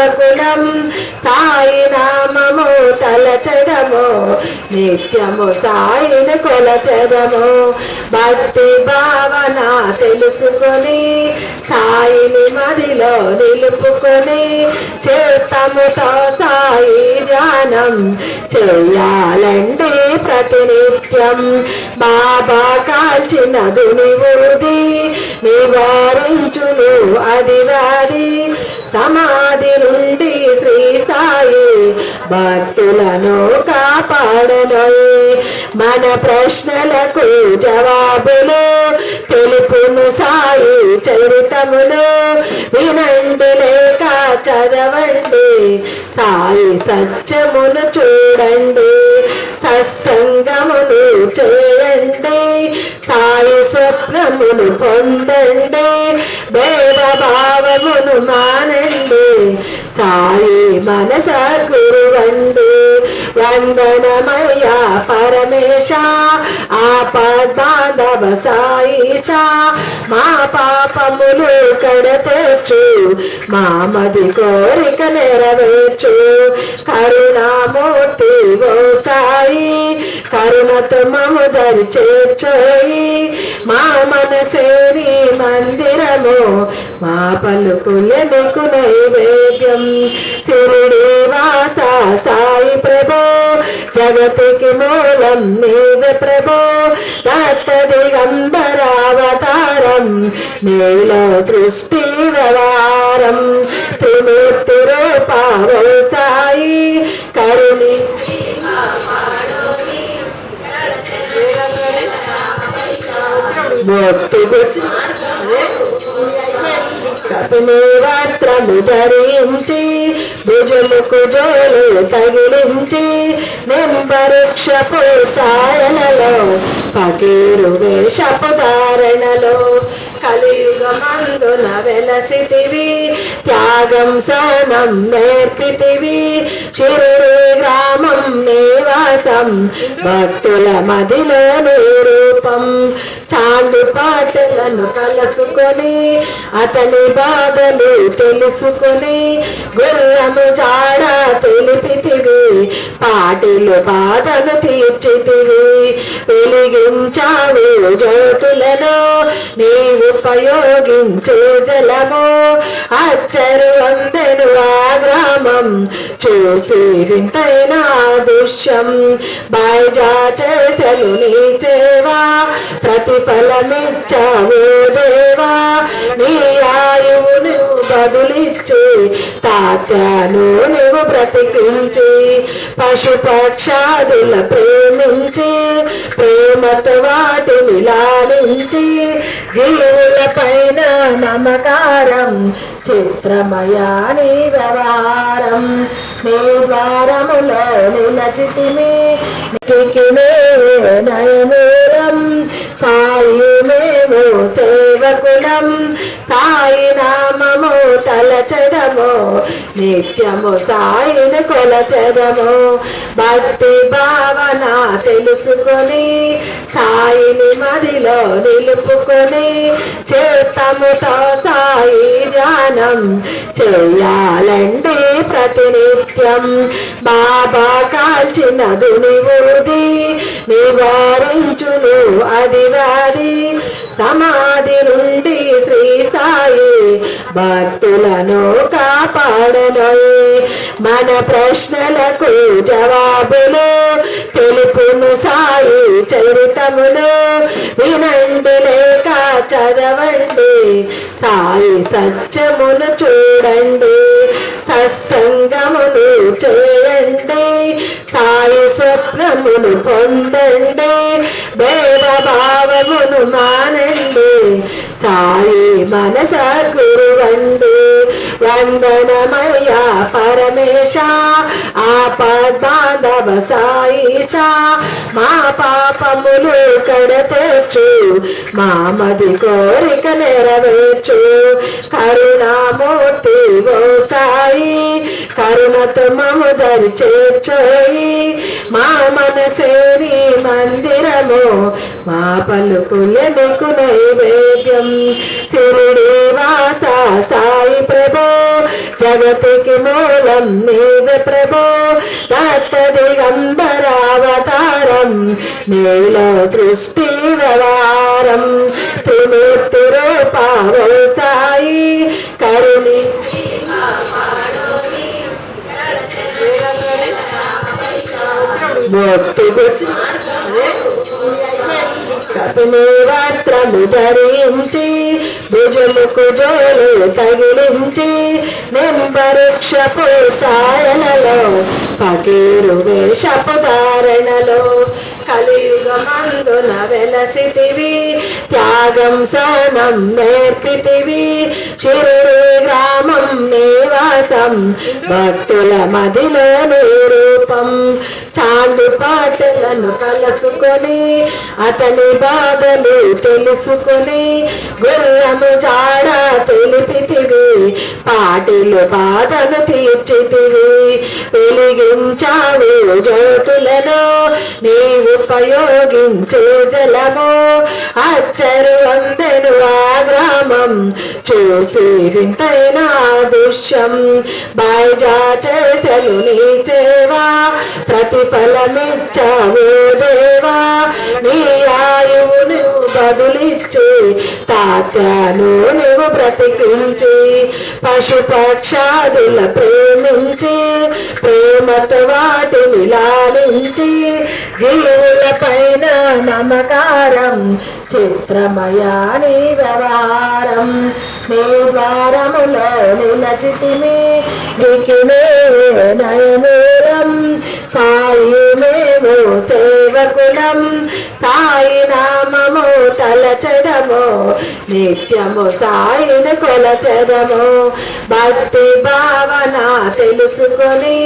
సేవకులం సాయి నామము తలచదము నిత్యము సాయిని కొలచదము భక్తి భావన తెలుసుకొని సాయిని మదిలో నిలుపుకొని చేతముతో సాయి ధ్యానం చెయ్యాలండి ప్రతినిత్యం. బాబా కాల్చిన దుని ఊది నివారించును అది వారి. సమాధి నుండి శ్రీ సాయి భక్తులను కాపాడనోయే మన ప్రశ్నలకు జవాబులు తెలుపును సాయి చరితములు. వినండి లేక చదవండి. సాయి సత్యమును చూడండి. సత్సంగమును స్వప్నమును పొందండి భేద భావమును మానండి సాయి మనస గురువండి వందనమయ్య పరమేశ ఆపదాదవ సాయిష మా పాపములు కడతెచ్చు మా మది కోరిక నెరవేర్చు కరుణామూర్తి ఓ సాయి కరుణతో మము దరి చేర్చోయి మా మనసేని మందిరము మా పలుకుల నీకు నైవేద్యం సిరుడి వాస సాయి ప్రభు జగతికి మూలం నీవే ప్రభు. దత్త దిగంబరావతారం నీలో సృష్టి వ్యవహారం. త్రిమూర్తి రూపావో సాయి కరుణించి మొత్తుకొచ్చి కపిని వస్త్రము ధరించి భుజముకు జోలు తగిలించి నింబవృక్షపు ఛాయలలో పకీరు వేషపు ధారణలో కలియుగమందున వెలసితివి త్యాగం సహనం నేర్పితివి చిరుడు గ్రామం నివాసం భక్తుల మదిలో నిరూపం చాందు పాటలను కలుసుకొని అతని బాధలు తెలుసుకొని గుర్రము జాడ తెలిపితివి పాటిలు బాధలు తీర్చితివి వెలిగించావు జ్యోతులను నీ ఉపయోగించే జలము. అచ్చరు వందెను ఆ గ్రామం చూసి ఆ దృశ్యం. బాయిజా చేసెను నీ సేవ ప్రతిఫలమిచ్చావు దేవా. నీ ఆయువును బదులిచ్చి తాత్యాను నువ్వు బ్రతికించి పశుపక్షాదుల ప్రేమించి ప్రేమతో వాటిని లాలించి జీవుల పైన నమకారం చిత్రమయాని వ్యవహారం. నీ ద్వారములో నిలచితిమి. నీటికి నీవే నయమూలం సాయుమేవో సేవకులం. సాయి నామము తలచదము. నిత్యము సాయిని కొలచదము. భక్తి భావన తెలుసుకొని సాయిని మదిలో నిలుపుకొని చేతముతో సాయి ధ్యానం. చెయ్యాలండి ప్రతినిత్యం. బాబా కాల్చిన దునివుది నివారించును అది వారి సమాధి నుండి శ్రీ సాయి భక్తులను కాపాడనోయే. మన ప్రశ్నలకు జవాబులు తెలుపును సాయి. చరితములు వినండి లేక చదవండి. సాయి సత్యములు చూడండి. సత్సంగములు చేయండి. సాయి స్వప్నములు పొందండి. భేద భావమును మానండి. సాయి మనస గురువండి. వందనమయ్యా పరమేశ ఆపదాద మాధవ సాయిషా మా పాపములు కడతెచ్చు మా మది కోరిక నెరవేర్చు. కరుణామూర్తి ఓ సాయి కరుణతో మము దరి చేర్చోయి మా మనసేని మందిరము మా పలుకుల నీకు నైవేద్యం? శిరుడి వాస సాయి ప్రభో జగతికి మూలం నీవే ప్రభో దత్త దిగంబరావతారం నీలో సృష్టి వ్యవహారం త్రిమూర్తి రూపావో సాయి ధరించి భుజముకు జోలు తగిలించి నింబరుక్షపు ఛాయలలో పకీరు వేషపు ధారణలో కలియుగమందున వెలసితివి. త్యాగం సోనం నేర్పితివి. చిరుడు గ్రామం నివాసం భక్తుల మదిలో నిరూపం చాందు పాటలను కలుసుకొని అతని బాధలు తెలుసుకొని గుర్రము జాడ తెలిపితివి. పాటలు బాధను తీర్చితివి. వెలిగించావు జ్యోతులను నీవు ఉపయోగించే జలము. అచ్చరు వందెను ఆ గ్రామం చూసి వింతైన దృశ్యం. బాయిజా చేసలు నీ సేవ ప్రతిఫలమిచ్చావు దేవా. నీ ఆయువు నువ్వు బదులిచ్చి తాత్యాను నువ్వు బ్రతికించి పశుపక్షాదుల ప్రేమించి ప్రేమతో వాటిని లాలించి జీవుల పైన మమకారం చిత్రమయాని వ్యవహారం నీ ద్వారములో నిలచితిమి దికినే నయమూలం సాయి మేము సేవకులం సాయి నామము తలచడము నిత్యము సాయి ఆయన కొలచదము. భక్తి భావన తెలుసుకొని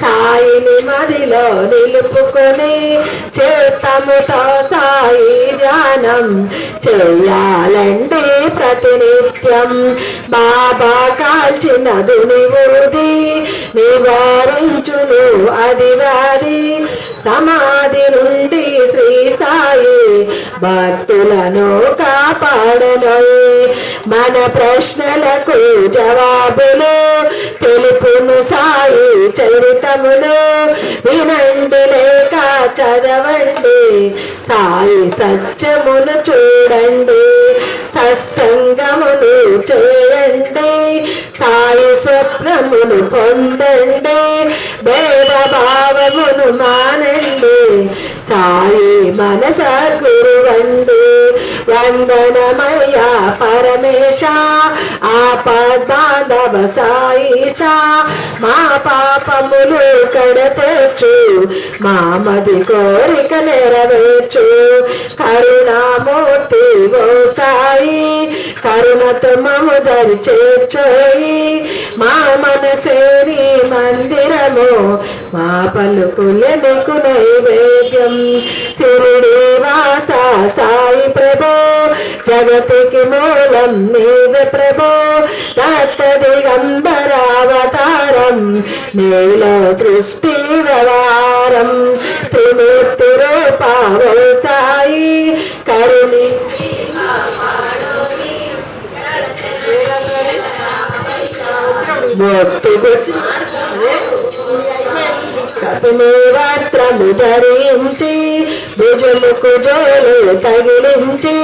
సాయిని మదిలో నిలుపుకొని చేతముతో సాయి ధ్యానం చెయ్యాలండి ప్రతినిత్యం. బాబా కాల్చిన దునివూది నివారించును అది వాది సమాధి నుండి భక్తులను కాపాడనోయే మన ప్రశ్నలకు జవాబులు తెలుపును సాయి చరితములు. వినండి లేక చదవండి సాయి సత్యములు చూడండి సత్సంగమును చేయండి సాయి స్వప్నమును పొందండి. భావమును మానండి. సాయి మనస గురువండి. వందనమయ్యా పరమేశ ఆపదాదవ సాయిష. మా పాపములు కడతేచ్చు మా మది కోరిక నెరవేర్చు. కరుణామూర్తి ఓ సాయి కరుణతో మము దరి మనసేని మందిరము. మా పలుకుల నైవేద్యం. సిరుడి వాస సాయి ప్రభో. జగతికి మూలం నీవే ప్రభో. దత్త దిగంబరావతారం నీలో సృష్టి వ్యవహారం. త్రిమూర్తి రూపావో సాయి కరుణించి భక్తికొచ్చి కపిలి వస్త్రము ధరించి భుజముకు జోలు తగిలించి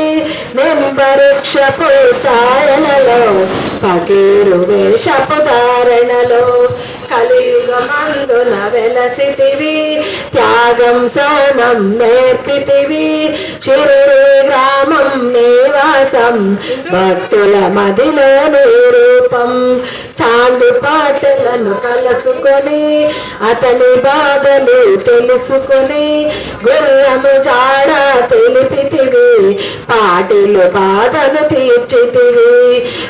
నింబరుక్షపు ఛాయలలో పకీరు వేషపు ధారణలో కలియుగమందున వెలసితివి త్యాగం సోనం నేర్పితివి షిరుడి గ్రామం నే నివాసం భక్తుల మదిలో నిరూపం. చాందు పాటలను కలుసుకొని అతని బాధలు తెలుసుకొని గుర్రము జాడ తెలిపితివి పాటిలు బాధను తీర్చితివి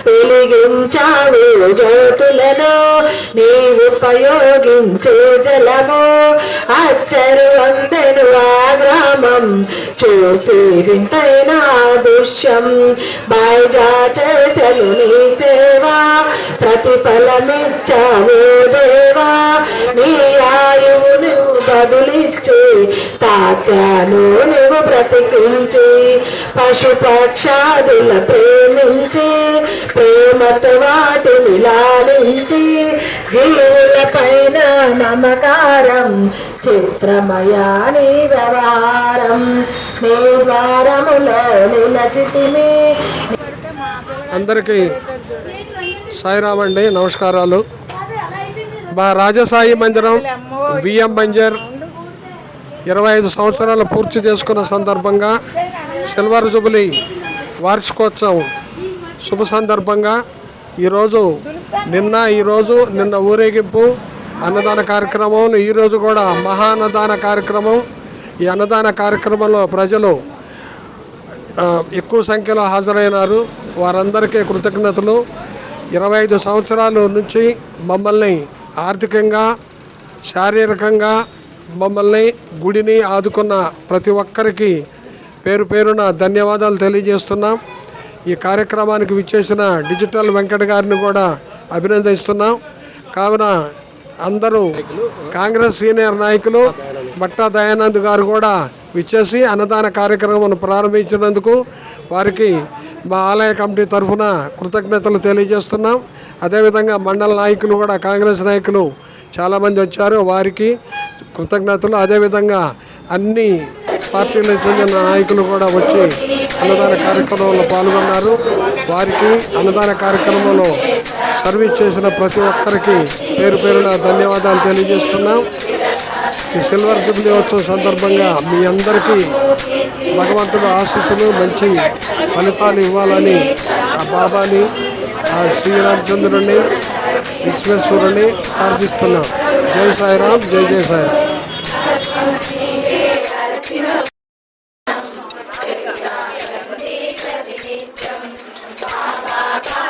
వెలిగించావు జ్యోతులను నీవు ఉపయోగించే జలము. చెరువందెను ఆ గ్రామం చూసి వింతైన దృశ్యం. బాయిజా చేసెను నీ సేవా ప్రతిఫలమిచ్చావు దేవా. నీ ఆయువును బదులిచ్చి తాత్యాను నువ్వు బ్రతికించి పశుపక్షాదుల ప్రేమించి ప్రేమతో వాటిని లాలించి జీవుల పైన మమకారం చిత్రమయాని వ్యవహారం. నీ ద్వారములో నిలచితిమి అందరికీ సాయిరామ్ అండి నమస్కారాలు. మా రాజసాయి మందిరం బియ్యం బంజర్ ఇరవై ఐదు సంవత్సరాలు పూర్తి చేసుకున్న సందర్భంగా సిల్వర్ జుబులీ వార్షికోత్సవం శుభ సందర్భంగా ఈరోజు నిన్న ఈరోజు నిన్న ఊరేగింపు అన్నదాన కార్యక్రమం ఈరోజు కూడా మహా అన్నదాన కార్యక్రమం. ఈ అన్నదాన కార్యక్రమంలో ప్రజలు ఎక్కువ సంఖ్యలో హాజరైనారు. వారందరికీ కృతజ్ఞతలు. ఇరవై ఐదు సంవత్సరాల నుంచి మమ్మల్ని ఆర్థికంగా శారీరకంగా మమ్మల్ని గుడిని ఆదుకున్న ప్రతి ఒక్కరికి పేరు పేరున ధన్యవాదాలు తెలియజేస్తున్నాం. ఈ కార్యక్రమానికి విచ్చేసిన డిజిటల్ వెంకట గారిని కూడా అభినందిస్తున్నాం. కావున అందరూ కాంగ్రెస్ సీనియర్ నాయకులు బట్టా దయానంద్ గారు కూడా విచ్చేసి అన్నదాన కార్యక్రమం ప్రారంభించినందుకు వారికి మా ఆలయ కమిటీ తరఫున కృతజ్ఞతలు తెలియజేస్తున్నాం. అదేవిధంగా మండల నాయకులు కూడా కాంగ్రెస్ నాయకులు చాలామంది వచ్చారు. వారికి కృతజ్ఞతలు. అదేవిధంగా అన్ని పార్టీలకు చెందిన నాయకులు కూడా వచ్చి అన్నదాన కార్యక్రమంలో పాల్గొన్నారు. వారికి అన్నదాన కార్యక్రమంలో సర్వీస్ చేసిన ప్రతి ఒక్కరికి పేరు పేరున ధన్యవాదాలు తెలియజేస్తున్నాం. ఈ సిల్వర్ జూబ్లీ ఉత్సవం సందర్భంగా మీ అందరికీ భగవంతుడు ఆశీస్సులు మంచి ఫలితాలు ఇవ్వాలని ఆ బాబాని ఆ శ్రీరామచంద్రుని విశ్వేశ్వరుని ప్రార్థిస్తున్నాం. జై సాయిరామ్ జై జై సాయిరామ్. Bye-bye.